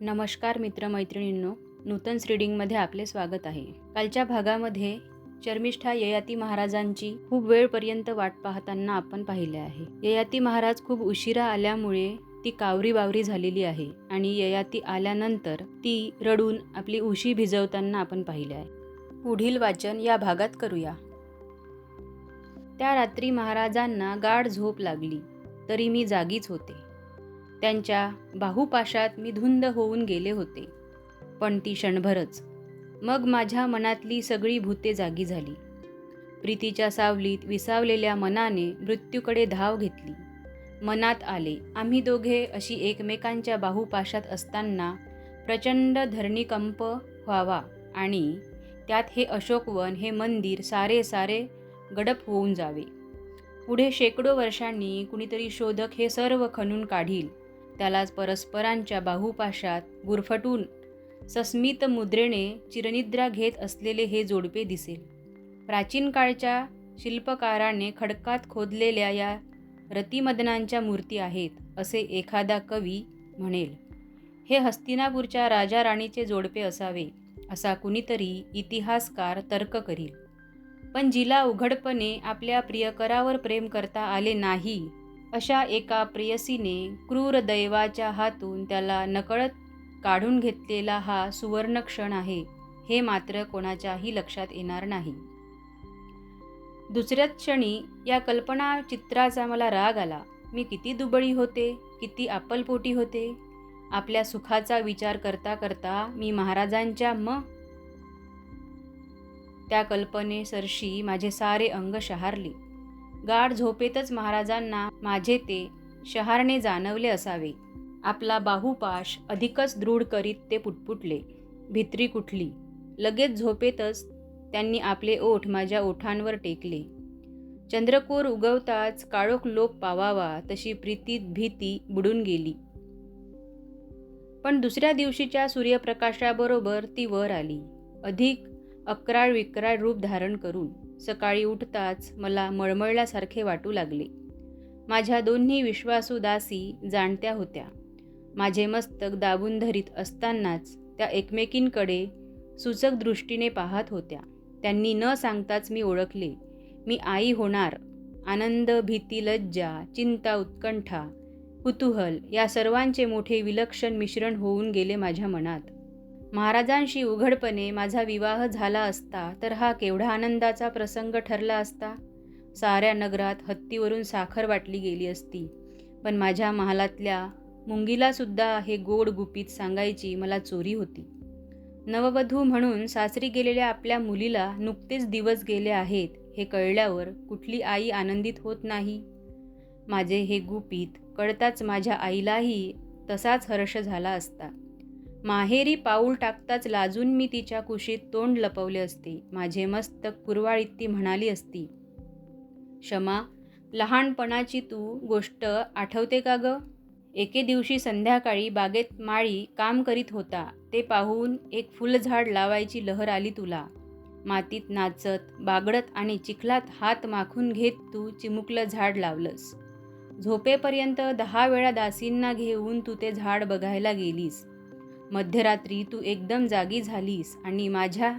नमस्कार मित्रमैत्रिणींनो नूतन रीडिंगमध्ये आपले स्वागत आहे. कालच्या भागामध्ये शर्मिष्ठा ययाती महाराजांची खूप वेळपर्यंत वाट पाहताना आपण पाहिले आहे. ययाती महाराज खूप उशिरा आल्यामुळे ती कावरी बावरी झालेली आहे आणि ययाती आल्यानंतर ती रडून आपली उशी भिजवताना आपण पाहिले आहे. पुढील वाचन या भागात करूया. त्या रात्री महाराजांना गाढ झोप लागली. तरी मी जागीच होते. त्यांच्या बाहुपाशात मी धुंद होऊन गेले होते. पण ती क्षणभरच मग माझ्या मनातली सगळी भूते जागी झाली. प्रीतीच्या सावलीत विसावलेल्या मनाने मृत्यूकडे धाव घेतली. मनात आले आम्ही दोघे अशी एकमेकांच्या बाहुपाशात असताना प्रचंड धरणीकंप व्हावा आणि त्यात हे अशोकवन हे मंदिर सारे सारे गडप होऊन जावे. पुढे शेकडो वर्षांनी कुणीतरी शोधक हे सर्व खणून काढील. त्यालाच परस्परांच्या बाहुपाशात गुरफटून सस्मित मुद्रेने चिरनिद्रा घेत असलेले हे जोडपे दिसेल. प्राचीन काळच्या शिल्पकाराने खडकात खोदलेल्या या रतिमदनांच्या मूर्ती आहेत असे एखादा कवी म्हणेल. हे हस्तिनापूरच्या राजा राणीचे जोडपे असावे असा कुणीतरी इतिहासकार तर्क करील. पण जिला उघडपणे आपल्या प्रियकरावर प्रेम करता आले नाही अशा एका प्रेयसीने क्रूर दैवाच्या हातून त्याला नकळत काढून घेतलेला हा सुवर्ण क्षण आहे हे मात्र कोणाच्याही लक्षात येणार नाही. दुसऱ्याच क्षणी या कल्पना चित्राचा मला राग आला. मी किती दुबळी होते किती आपलपोटी होते. आपल्या सुखाचा विचार करता करता मी महाराजांच्या म. त्या कल्पनेसरशी माझे सारे अंग शहारले. गाढ झोपेतच महाराजांना माझे ते शहारणे जाणवले असावे. आपला बाहुपाश अधिकच दृढ करीत ते पुटपुटले. भित्री कुठली? लगेच झोपेतच त्यांनी आपले ओठ माझ्या ओठांवर टेकले. चंद्रकोर उगवताच काळोख लोप पावावा तशी प्रीतीत भीती बुडून गेली. पण दुसऱ्या दिवशीच्या सूर्यप्रकाशाबरोबर ती वर आली. अधिक अकराळ विक्राळ रूप धारण करून सकाळी उठताच मला मळमळल्यासारखे वाटू लागले. माझ्या दोन्ही विश्वासू दासी जाणत्या होत्या. माझे मस्तक दाबून धरीत असतानाच त्या एकमेकींकडे सूचक दृष्टीने पाहत होत्या. त्यांनी न सांगताच मी ओळखले मी आई होणार. आनंद भीती लज्जा चिंता उत्कंठा कुतूहल या सर्वांचे मोठे विलक्षण मिश्रण होऊन गेले माझ्या मनात. महाराजांशी उघडपणे माझा विवाह झाला असता तर हा केवढा आनंदाचा प्रसंग ठरला असता? साऱ्या नगरात हत्तीवरून साखर वाटली गेली असती. पण माझ्या महालातल्या मुंगीलासुद्धा हे गोड गुपित सांगायची मला चोरी होती. नववधू म्हणून सासरी गेलेल्या आपल्या मुलीला नुकतेच दिवस गेले आहेत हे कळल्यावर कुठली आई आनंदित होत नाही? माझे हे गुपित कळताच माझ्या आईलाही तसाच हर्ष झाला असता. माहेरी पाऊल टाकताच लाजून मी तिच्या कुशीत तोंड लपवले असते. माझे मस्तक कुरवाळीत ती म्हणाली असती. क्षमा लहानपणाची तू गोष्ट आठवते का ग? एके दिवशी संध्याकाळी बागेत माळी काम करीत होता. ते पाहून एक फुलझाड लावायची लहर आली तुला. मातीत नाचत बागडत आणि चिखलात हात माखून घेत तू चिमुकलं झाड लावलंस. झोपेपर्यंत दहा वेळा दासींना घेऊन तू ते झाड बघायला गेलीस. मध्यरात्री तू एकदम जागी झालीस आणि माझ्या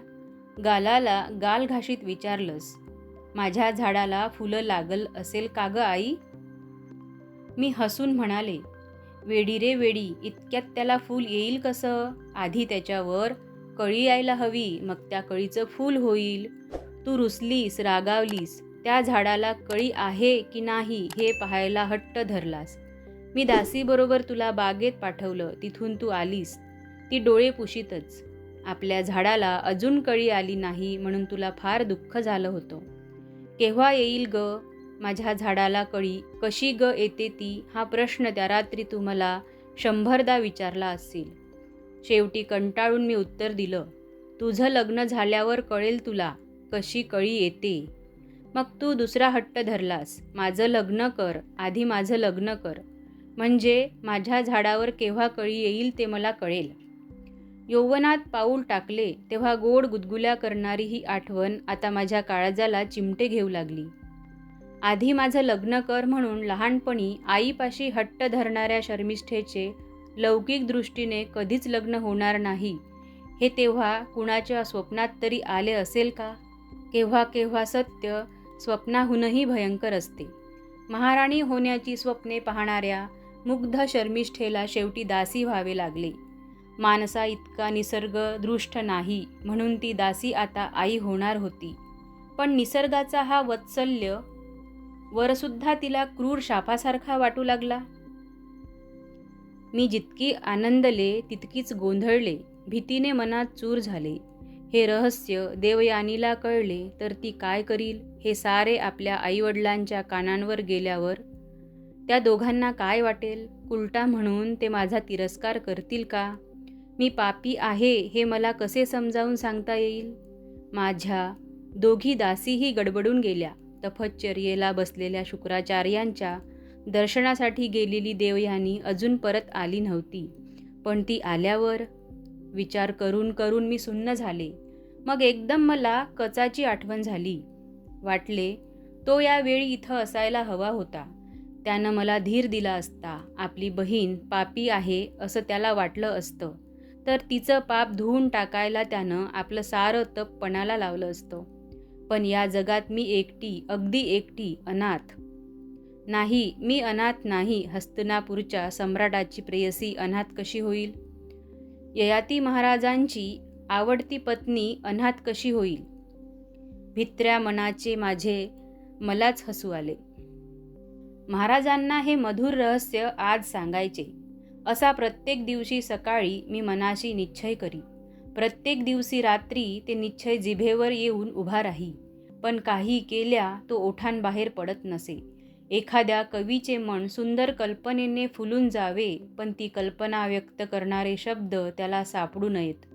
गालाला गाल घाशीत विचारलंस. माझ्या झाडाला फुलं लागल असेल का ग आई? मी हसून म्हणाले वेडी रे वेडी इतक्यात त्याला फूल येईल कसं? आधी त्याच्यावर कळी यायला हवी मग त्या कळीचं फूल होईल. तू रुसलीस रागावलीस त्या झाडाला कळी आहे की नाही हे पाहायला हट्ट धरलास. मी दासीबरोबर तुला बागेत पाठवलं तिथून तू आलीस. ती डोळे पुशीतच. आपल्या झाडाला अजून कळी आली नाही म्हणून तुला फार दुःख झालं होतं. केव्हा येईल ग? माझ्या झाडाला कळी कशी ग येते ती? हा प्रश्न त्या रात्री तू मला शंभरदा विचारला असेल शेवटी कंटाळून मी उत्तर दिलं तुझं लग्न झाल्यावर कळेल तुला कशी कळी येते. मग तू दुसरा हट्ट धरलास माझं लग्न कर आधी माझं लग्न कर. म्हणजे माझ्या झाडावर केव्हा कळी येईल ते मला कळेल. यौवनात पाऊल टाकले तेव्हा गोड गुदगुल्या करणारी ही आठवण आता माझ्या काळजाला चिमटे घेऊ लागली. आधी माझं लग्न कर म्हणून लहानपणी आईपाशी हट्ट धरणाऱ्या शर्मिष्ठेचे लौकिक दृष्टीने कधीच लग्न होणार नाही हे तेव्हा कुणाच्या स्वप्नात तरी आले असेल का? केव्हा केव्हा सत्य स्वप्नाहूनही भयंकर असते. महाराणी होण्याची स्वप्ने पाहणाऱ्या मुग्ध शर्मिष्ठेला शेवटी दासी व्हावे लागले. मानसा इतका निसर्गदृष्ट नाही म्हणून ती दासी आता आई होणार होती. पण निसर्गाचा हा वत्सल्य वरसुद्धा तिला क्रूर शापासारखा वाटू लागला. मी जितकी आनंदले तितकीच गोंधळले भीतीने मनात चूर झाले. हे रहस्य देवयानीला कळले तर ती काय करील हे सारे आपल्या आईवडिलांच्या कानांवर गेल्यावर त्या दोघांना काय वाटेल उलटा म्हणून ते माझा तिरस्कार करतील का? मी पापी आहे हे मला कसे समजावून सांगता येईल? माझ्या दोघी दासीही गडबडून गेल्या. तपश्चर्येला बसलेल्या शुक्राचार्यांच्या दर्शनासाठी गेलेली देवयानी अजून परत आली नव्हती. पण ती आल्यावर विचार करून करून मी सुन्न झाले. मग एकदम मला कचाची आठवण झाली. वाटले तो यावेळी इथं असायला हवा होता. त्यानं मला धीर दिला असता. आपली बहीण पापी आहे असं त्याला वाटलं असतं. तर तिचं पाप धुवून टाकायला त्यानं आपलं सारं तप पणाला लावलं असतं. पण या जगात मी एकटी अगदी एकटी अनाथ. नाही मी अनाथ नाही हस्तनापूरच्या सम्राटाची प्रेयसी अनाथ कशी होईल? ययाती महाराजांची आवडती पत्नी अनाथ कशी होईल? भित्र्या मनाचे माझे मलाच हसू आले. महाराजांना हे मधुर रहस्य आज सांगायचे. असा प्रत्येक दिवशी सकाळी मी मनाशी निश्चय करी. प्रत्येक दिवशी रात्री ते निश्चय जिभेवर येऊन उभा राही. पण काही केल्या तो ओठांबाहेर पडत नसे. एखाद्या कवीचे मन सुंदर कल्पनेने फुलून जावे पण ती कल्पना व्यक्त करणारे शब्द त्याला सापडू नयेत.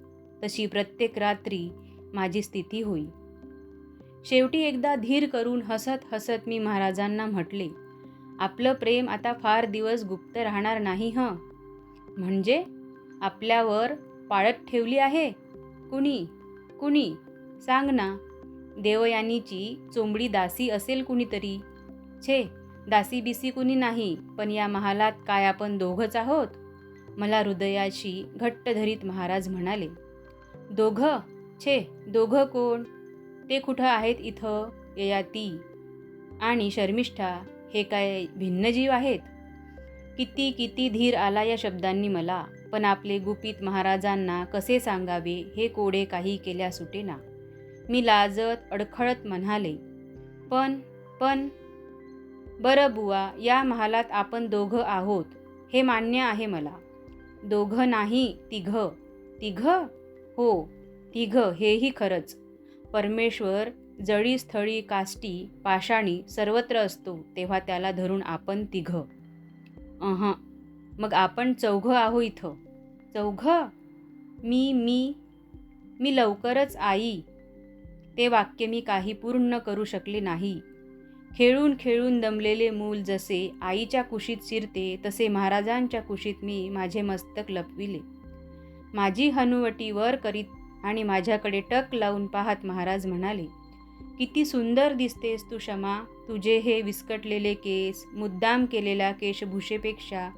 तशी प्रत्येक रात्री माझी स्थिती होई. शेवटी एकदा धीर करून हसत हसत मी महाराजांना म्हटले आपलं प्रेम आता फार दिवस गुप्त राहणार नाही हं. म्हणजे आपल्यावर पाळत ठेवली आहे? कुणी? कुणी? सांग ना. देवयानीची चोंबडी दासी असेल कुणीतरी. छे दासी बिसी कुणी नाही पण या महालात काय आपण दोघंच आहोत? मला हृदयाशी घट्ट धरीत महाराज म्हणाले. दोघं? छे दोघं कोण? ते कुठं आहेत इथं? ययाती आणि शर्मिष्ठा हे काय भिन्न जीव आहेत? किती किती धीर आला या शब्दांनी मला पण आपले गुपित महाराजांना कसे सांगावे हे कोडे काही केल्या सुटेना. मी लाजत अडखळत म्हणाले पण पण. बरं बुवा या महालात आपण दोघं आहोत हे मान्य आहे मला. दोघं नाही तिघं. तिघं? हो तिघं हेही खरंच. परमेश्वर जळी स्थळी काष्टी पाषाणी सर्वत्र असतो तेव्हा त्याला धरून आपण तिघं. अह. मग आपण चौघं आहो इथं. चौघं? मी मी मी लवकरच आई. ते वाक्य मी काही पूर्ण करू शकले नाही. खेळून खेळून दमलेले मूल जसे आईच्या कुशीत शिरते तसे महाराजांच्या कुशीत मी माझे मस्तक लपविले. माझी हनुवटी वर करीत आणि माझ्याकडे टक लावून पाहत महाराज म्हणाले किती सुंदर दिसतेस तू क्षमा तुझे हे विस्कटलेले केस मुद्दाम केलेल्या केशभूषेपेक्षा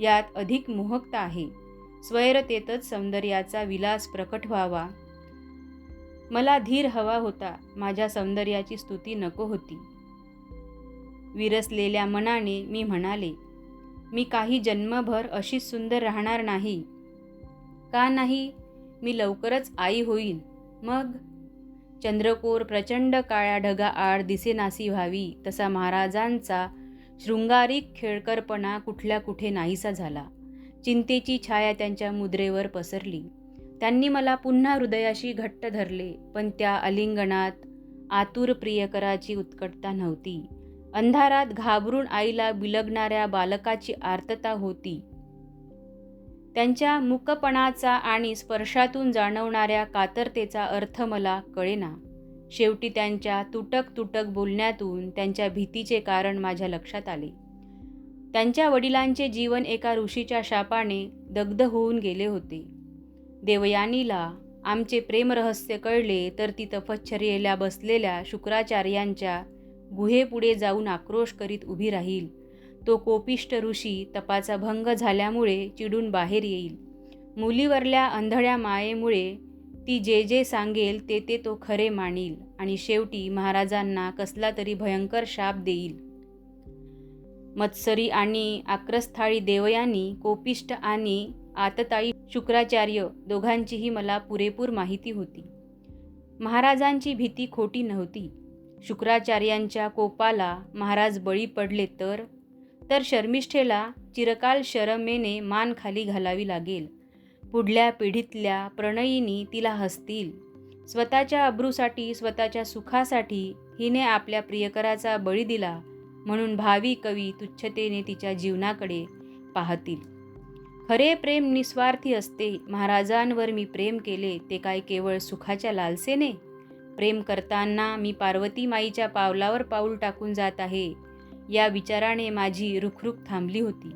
यात अधिक मोहकता आहे. स्वैरतेतच सौंदर्याचा विलास प्रकट व्हावा. मला धीर हवा होता माझ्या सौंदर्याची स्तुती नको होती. विरसलेल्या मनाने मी म्हणाले मी काही जन्मभर अशीच सुंदर राहणार नाही. का नाही? मी लवकरच आई होईल मग चंद्रकोर प्रचंड काळ्या ढगा आड दिसेनासी व्हावी तसा महाराजांचा शृंगारिक खेळकरपणा कुठल्या कुठे नाहीसा झाला. चिंतेची छाया त्यांच्या मुद्रेवर पसरली. त्यांनी मला पुन्हा हृदयाशी घट्ट धरले पण त्या अलिंगणात आतुर प्रियकराची उत्कटता नव्हती. अंधारात घाबरून आईला बिलगणाऱ्या बालकाची आर्तता होती. त्यांच्या मुकपणाचा आणि स्पर्शातून जाणवणाऱ्या कातरतेचा अर्थ मला कळेना. शेवटी त्यांच्या तुटक तुटक बोलण्यातून त्यांच्या भीतीचे कारण माझ्या लक्षात आले. त्यांच्या वडिलांचे जीवन एका ऋषीच्या शापाने दग्ध होऊन गेले होते. देवयानीला आमचे प्रेमरहस्य कळले तर ती तपश्चर्येला बसलेल्या शुक्राचार्यांच्या गुहेपुढे जाऊन आक्रोश करीत उभी राहील. तो कोपिष्ट ऋषी तपाचा भंग झाल्यामुळे चिडून बाहेर येईल. मुलीवरल्या अंधळ्या मायेमुळे ती जे जे सांगेल ते ते तो खरे मानील आणि शेवटी महाराजांना कसला तरी भयंकर शाप देईल. मत्सरी आणि आक्रस्थाळी देवयानी कोपिष्ट आणि आतताई शुक्राचार्य दोघांचीही मला पुरेपूर माहिती होती. महाराजांची भीती खोटी नव्हती. शुक्राचार्यांच्या कोपाला महाराज बळी पडले तर तर शर्मिष्ठेला चिरकाल शरमेने मान खाली घालावी लागेल. पुढल्या पिढीतल्या प्रणयीनी तिला हसतील. स्वतःच्या अब्रूसाठी स्वतःच्या सुखासाठी हिने आपल्या प्रियकराचा बळी दिला म्हणून भावी कवी तुच्छतेने तिच्या जीवनाकडे पाहतील. खरे प्रेम निस्वार्थी असते. महाराजांवर मी प्रेम केले ते काय केवळ सुखाच्या लालसेने? प्रेम करताना मी पार्वती माईच्या पावलावर पाऊल टाकून जात आहे. या विचाराने माझी रुखरुख थांबली होती.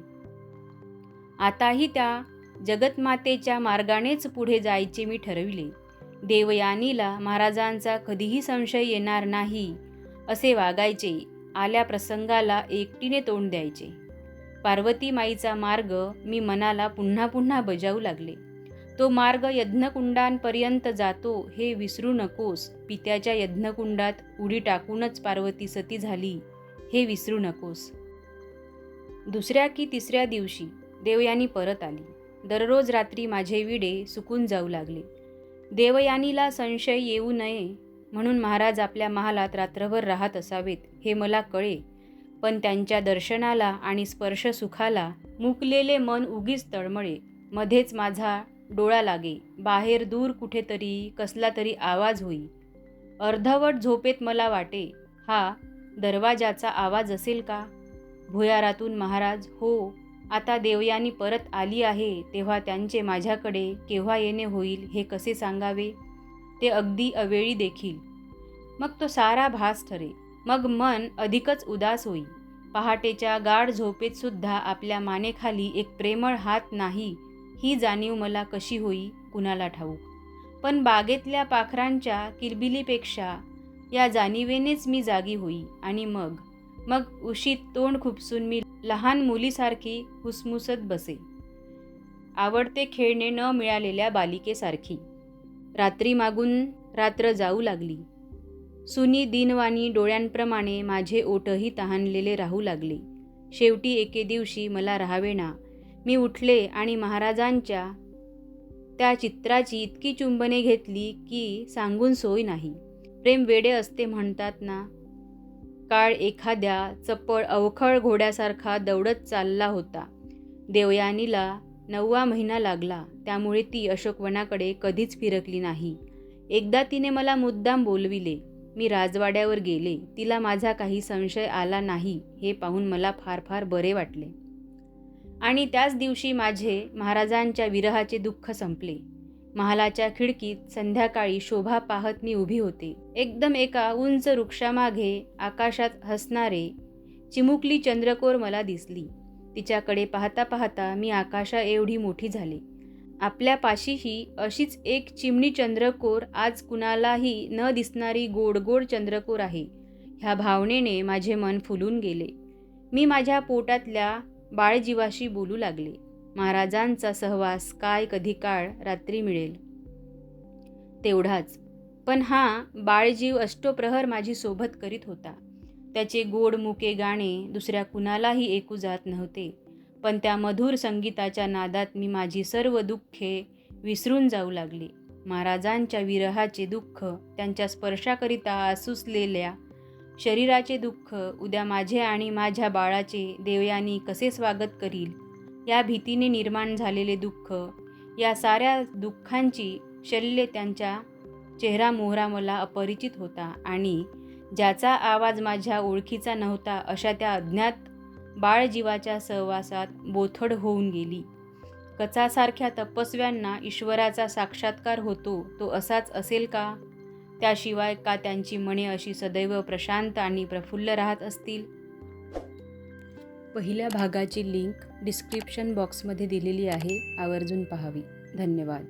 आताही त्या जगतमातेच्या मार्गानेच पुढे जायचे मी ठरविले. देवयानीला महाराजांचा कधीही संशय येणार नाही असे वागायचे. आल्या प्रसंगाला एकटीने तोंड द्यायचे. पार्वती माईचा मार्ग मी मनाला पुन्हा पुन्हा बजावू लागले. तो मार्ग यज्ञकुंडांपर्यंत जातो हे विसरू नकोस. पित्याच्या यज्ञकुंडात उडी टाकूनच पार्वती सती झाली. हे विसरू नकोस. दुसऱ्या की तिसऱ्या दिवशी देवयानी परत आली. दररोज रात्री माझे विडे सुकून जाऊ लागले. देवयानीला संशय येऊ नये म्हणून महाराज आपल्या महालात रात्रभर राहत असावेत हे मला कळे. पण त्यांच्या दर्शनाला आणि स्पर्श सुखाला मुकलेले मन उगीच तळमळे. मध्येच माझा डोळा लागे. बाहेर दूर कुठेतरी कसला तरी आवाज होई. अर्धवट झोपेत मला वाटे. हा दरवाजाचा आवाज असेल का? भुयारातून महाराज हो आता देवयानी परत आली आहे तेव्हा त्यांचे माझ्याकडे केव्हा येणे होईल हे कसे सांगावे? ते अगदी अवेळी देखील. मग तो सारा भास ठरे. मग मन अधिकच उदास होई. पहाटेच्या गाढ झोपेत सुद्धा आपल्या मानेखाली एक प्रेमळ हात नाही ही जाणीव मला कशी होई? कुणाला ठाऊक. पण बागेतल्या पाखरांच्या किलबिलीपेक्षा या जाणीवेनेच मी जागी होई आणि मग मग उशीत तोंड खुपसून मी लहान मुलीसारखी हुसमुसत बसे. आवडते खेळणे न मिळालेल्या बालिकेसारखी. रात्री मागून रात्र जाऊ लागली. सुनी दिनवाणी डोळ्यांप्रमाणे माझे ओठही तहानलेले राहू लागले. शेवटी एके दिवशी मला राहावेना मी उठले आणि महाराजांच्या त्या चित्राची इतकी चुंबने घेतली की सांगून सोय नाही. प्रेम वेडे असते म्हणतात ना. काळ एखाद्या चपळ अवखळ घोड्यासारखा दौडत चालला होता. देवयानीला नववा महिना लागला. त्यामुळे ती अशोकवनाकडे कधीच फिरकली नाही. एकदा तिने मला मुद्दाम बोलविले मी राजवाड्यावर गेले. तिला माझा काही संशय आला नाही. हे पाहून मला फार फार बरे वाटले. आणि त्याच दिवशी माझे महाराजांच्या विरहाचे दुःख संपले. महालाच्या खिडकीत संध्याकाळी शोभा पाहत मी उभी होते. एकदम एका उंच वृक्षामागे आकाशात हसणारे चिमुकली चंद्रकोर मला दिसली. तिच्याकडे पाहता पाहता मी आकाशा एवढी मोठी झाले. आपल्या पाशीही अशीच एक चिमणी चंद्रकोर आज कुणालाही न दिसणारी गोड गोड चंद्रकोर आहे. ह्या भावनेने माझे मन फुलून गेले. मी माझ्या पोटातल्या बाळजीवाशी बोलू लागले. महाराजांचा सहवास काय कधी काळ रात्री मिळेल? तेवढाच. पण हा बाळजीव अष्टोप्रहर माझी सोबत करीत होता. त्याचे गोड मुके गाणे दुसऱ्या कुणालाही ऐकू जात नव्हते. पण त्या मधुर संगीताच्या नादात मी माझी सर्व दुःखे विसरून जाऊ लागले. महाराजांच्या विरहाचे दुःख त्यांच्या स्पर्शाकरिता आसुसलेल्या शरीराचे दुःख उद्या माझे आणि माझ्या बाळाचे देवयानी कसे स्वागत करील? या भीतीने निर्माण झालेले दुःख या साऱ्या दुःखांची शल्य त्यांच्या चेहरा मोहरा मला अपरिचित होता आणि ज्याचा आवाज माझ्या ओळखीचा नव्हता अशा त्या अज्ञात बाळजीवाच्या सहवासात बोथड होऊन गेली. कचासारख्या तपस्व्यांना ईश्वराचा साक्षात्कार होतो तो असाच असेल का? त्याशिवाय का त्यांची मने अशी सदैव प्रशांत आणि प्रफुल्ल राहत असतील? पहिल्या भागाची लिंक डिस्क्रिप्शन बॉक्समध्ये दिलेली आहे. आवर्जून पहावी. धन्यवाद.